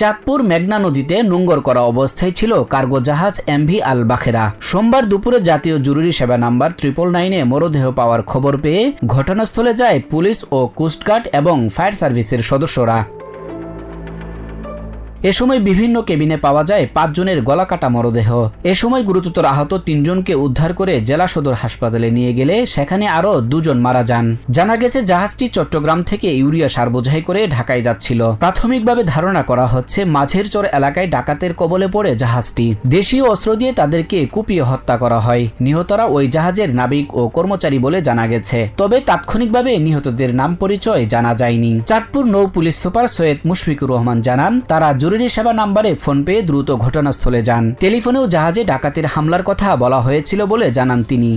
চাঁদপুর মেঘনা নদীতে নোঙ্গর করা অবস্থায় ছিল কার্গো জাহাজ এমভি আল বাখেরা। সোমবার দুপুরে জাতীয় জরুরি সেবা নাম্বার ট্রিপল নাইনে মরদেহ পাওয়ার খবর পেয়ে ঘটনাস্থলে যায় পুলিশ ও কোস্টগার্ড এবং ফায়ার সার্ভিসের সদস্যরা। এ সময় বিভিন্ন কেবিনে পাওয়া যায় পাঁচজনের গলাকাটা মরদেহ। এ সময় গুরুতর আহত তিনজনকে উদ্ধার করে জেলা সদর হাসপাতালে নিয়ে গেলে সেখানে আরও দুজন মারা যান। জানা গেছে, জাহাজটি চট্টগ্রাম থেকে ইউরিয়া সার বোঝাই করে ঢাকায় যাচ্ছিল। প্রাথমিকভাবে ধারণা করা হচ্ছে মাঝের চর এলাকায় ডাকাতের কবলে পড়ে জাহাজটি। দেশীয় অস্ত্র দিয়ে তাদেরকে কুপিয়ে হত্যা করা হয়। নিহতরা ওই জাহাজের নাবিক ও কর্মচারী বলে জানা গেছে। তবে তাৎক্ষণিকভাবে নিহতদের নাম পরিচয় জানা যায়নি। চাঁদপুর নৌ পুলিশ সুপার সৈয়দ মুশফিকুর রহমান জানান, তারা জরুরি সেবা নাম্বারে ফোন পেয়ে দ্রুত ঘটনাস্থলে যান। টেলিফোনেও জাহাজে ডাকাতের হামলার কথা বলা হয়েছিল বলে জানান তিনি।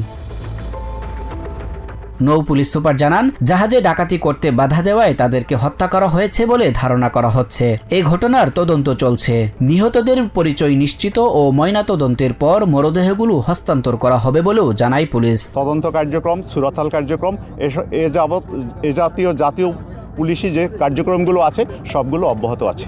নৌ পুলিশ সুপার জানান, জাহাজে ডাকাতি করতে বাধা দেওয়ায় তাদেরকে হত্যা করা হয়েছে বলে ধারণা করা হচ্ছে। এই ঘটনার তদন্ত চলছে। নিহতদের পরিচয় নিশ্চিত ও ময়নাতদন্তের পর মরদেহগুলো হস্তান্তর করা হবে বলেও জানায় পুলিশ। তদন্ত কার্যক্রম সুরতাল কার্যক্রম, এ এ জাতীয় জাতীয় পুলিশি যে কার্যক্রমগুলো আছে, সবগুলো অব্যাহত আছে।